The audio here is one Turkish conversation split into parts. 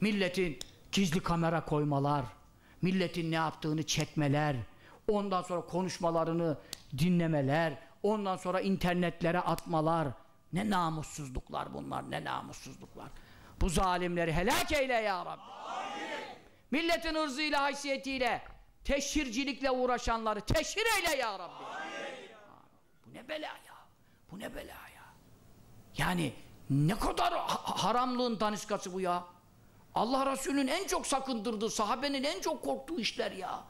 Milletin gizli kamera koymalar, milletin ne yaptığını çekmeler, ondan sonra konuşmalarını dinlemeler, ondan sonra internetlere atmalar. Ne namussuzluklar bunlar, ne namussuzluklar. Bu zalimleri helak eyle ya Rabbi. Amin. Milletin ırzıyla, haysiyetiyle, teşhircilikle uğraşanları teşhir eyle ya Rabbi. Amin. Bu ne bela ya? Bu ne bela ya? Yani ne kadar ha haramlığın daniskası bu ya? Allah Resulü'nün en çok sakındırdığı, sahabenin en çok korktuğu işler ya.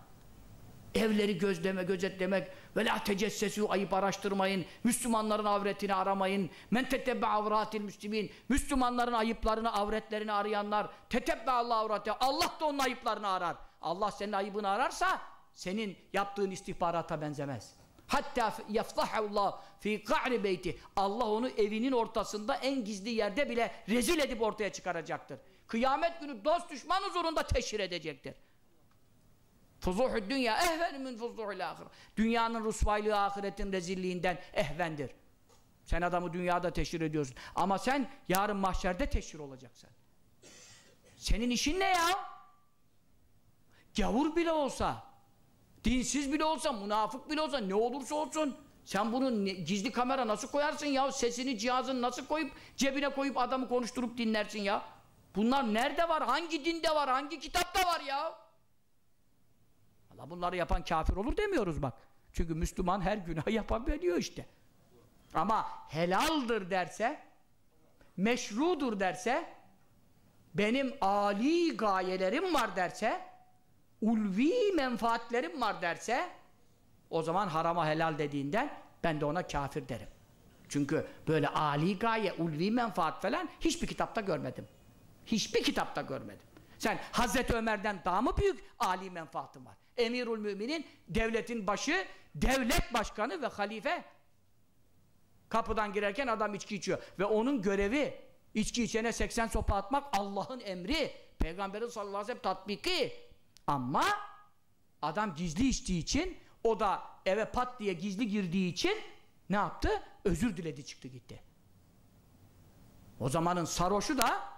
Evleri gözleme, gözetlemek ve la tecessesu ayıp araştırmayın. Müslümanların avretini aramayın. Men tetebbe avratil müslimin. Müslümanların ayıplarını, avretlerini arayanlar tetebbe Allah avrate. Allah da onun ayıplarını arar. Allah senin ayıbını ararsa senin yaptığın istihbarata benzemez. Hatta yafzahullah fi ka'ri beyti. Allah onu evinin ortasında en gizli yerde bile rezil edip ortaya çıkaracaktır. Kıyamet günü dost düşman huzurunda teşhir edecektir. Fuzuhü dünya ehven min fuzuhül ahir. Dünyanın rusvaylığı ahiretin rezilliğinden ehvendir. Sen adamı dünyada teşhir ediyorsun. Ama sen yarın mahşerde teşhir olacaksın. Senin işin ne ya? Gavur bile olsa, dinsiz bile olsa, münafık bile olsa, ne olursa olsun sen bunu ne, gizli kamera nasıl koyarsın ya? Sesini, cihazını nasıl koyup cebine koyup adamı konuşturup dinlersin ya? Bunlar nerede var? Hangi dinde var? Hangi kitapta var ya? Allah bunları yapan kafir olur demiyoruz bak. Çünkü Müslüman her günah yapabiliyor işte. Ama helaldir derse, meşrudur derse, benim ali gayelerim var derse, ulvi menfaatlerim var derse, o zaman harama helal dediğinden ben de ona kafir derim. Çünkü böyle ali gaye, ulvi menfaat falan hiçbir kitapta görmedim. Hiçbir kitapta görmedim. Sen Hazreti Ömer'den daha mı büyük ali menfaatın var? Emirül Müminin devletin başı, devlet başkanı ve halife. Kapıdan girerken adam içki içiyor. Ve onun görevi içki içene 80 sopa atmak Allah'ın emri. Peygamberin sallallahu aleyhi ve sellem tatbiki. Ama adam gizli içtiği için o da eve pat diye gizli girdiği için ne yaptı? Özür diledi çıktı gitti. O zamanın sarhoşu da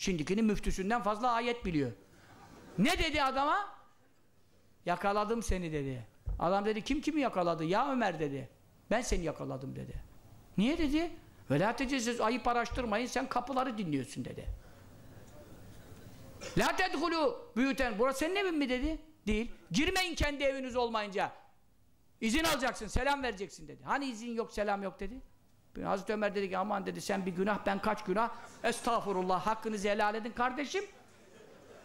şimdikinin müftüsünden fazla ayet biliyor. Ne dedi adama? Yakaladım seni dedi. Adam dedi kim kimi yakaladı? Ya Ömer dedi. Ben seni yakaladım dedi. Niye dedi? Vela tecessiz ayıp araştırmayın sen kapıları dinliyorsun dedi. La tedhulu büyüten. Burası senin evin mi dedi? Değil. Girmeyin kendi eviniz olmayınca. İzin alacaksın, selam vereceksin dedi. Hani izin yok, selam yok dedi. Hazreti Ömer dedi ki aman dedi sen bir günah ben kaç günah. Estağfurullah hakkınızı helal edin kardeşim.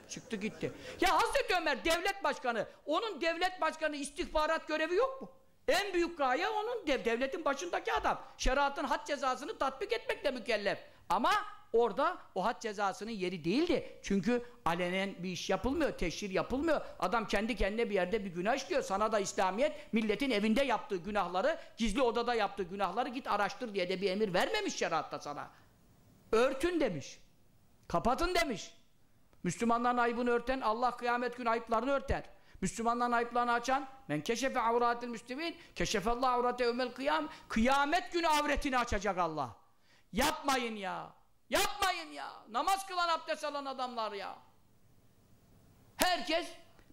Çıktı gitti. Ya Hazreti Ömer devlet başkanı. Onun devlet başkanı istihbarat görevi yok mu? En büyük gaye onun dev, devletin başındaki adam. Şeriatın had cezasını tatbik etmekle mükellef. Ama orada o had cezasının yeri değildi. Çünkü alenen bir iş yapılmıyor, teşhir yapılmıyor. Adam kendi kendine bir yerde bir günah işliyor. Sana da İslamiyet milletin evinde yaptığı günahları, gizli odada yaptığı günahları git araştır diye de bir emir vermemiş şeriatta sana. Örtün demiş. Kapatın demiş. Müslümanların ayıbını örten Allah kıyamet günü ayıplarını örter. Müslümanların ayıplarını açan men keşefe avratil müslimin keşefallahu avrate ömel kıyam kıyamet günü avretini açacak Allah. Yapmayın ya. Yapmayın ya. Namaz kılan abdest alan adamlar ya. Herkes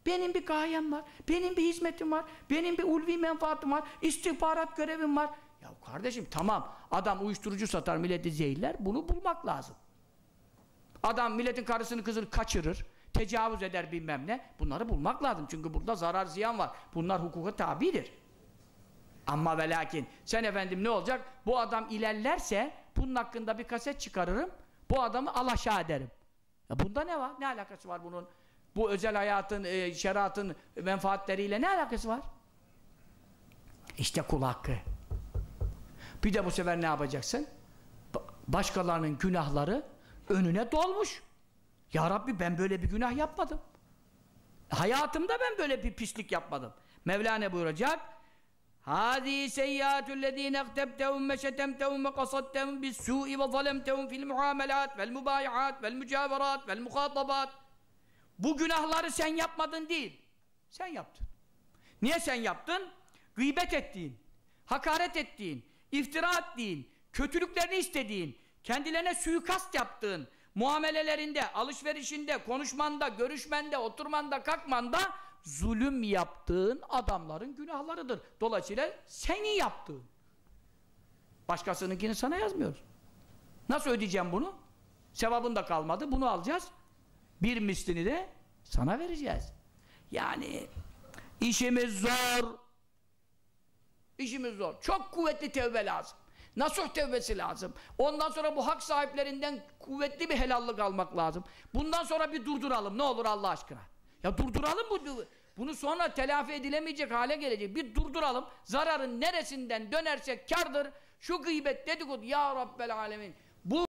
benim bir gayem var, benim bir hizmetim var, benim bir ulvi menfaatim var, istihbarat görevim var. Ya kardeşim tamam adam uyuşturucu satar milleti zehirler bunu bulmak lazım. Adam milletin karısını kızını kaçırır, tecavüz eder bilmem ne. Bunları bulmak lazım. Çünkü burada zarar ziyan var. Bunlar hukuka tabidir. Ama ve lakin sen efendim ne olacak? Bu adam ilerlerse bunun hakkında bir kaset çıkarırım. Bu adamı alaşağı ederim. Ya bunda ne var? Ne alakası var bunun? Bu özel hayatın, e, şeriatın menfaatleriyle ne alakası var? İşte kul hakkı. Bir de bu sefer ne yapacaksın? Başkalarının günahları önüne dolmuş. Ya Rabbi ben böyle bir günah yapmadım. Hayatımda ben böyle bir pislik yapmadım. Mevlana buyuracak هذه سيئات الذين اغتبتهم وشتمتهم وقصدتهم بالسوء وظلمتهم في المعاملات والمبايعات والمجاورات والمخاطبات Bu günahları sen yapmadın değil. Sen yaptın. Niye sen yaptın? Gıybet ettiğin, hakaret ettiğin, iftira ettiğin, kötülüklerini istediğin, kendilerine suikast yaptığın, muamelelerinde, alışverişinde, konuşmanda, görüşmende, oturmanda, kalkmanda zulüm yaptığın adamların günahlarıdır. Dolayısıyla seni yaptığın. Başkasınınkini sana yazmıyoruz. Nasıl ödeyeceğim bunu? Sevabın da kalmadı. Bunu alacağız. Bir mislini de sana vereceğiz. Yani işimiz zor. İşimiz zor. Çok kuvvetli tevbe lazım. Nasuh tevbesi lazım. Ondan sonra bu hak sahiplerinden kuvvetli bir helallik almak lazım. Bundan sonra bir durduralım. Ne olur Allah aşkına. Ya durduralım bu. Bunu sonra telafi edilemeyecek hale gelecek. Bir durduralım. Zararın neresinden dönersek kardır. Şu gıybet dedikodu. Ya Rabbel Alemin. Bu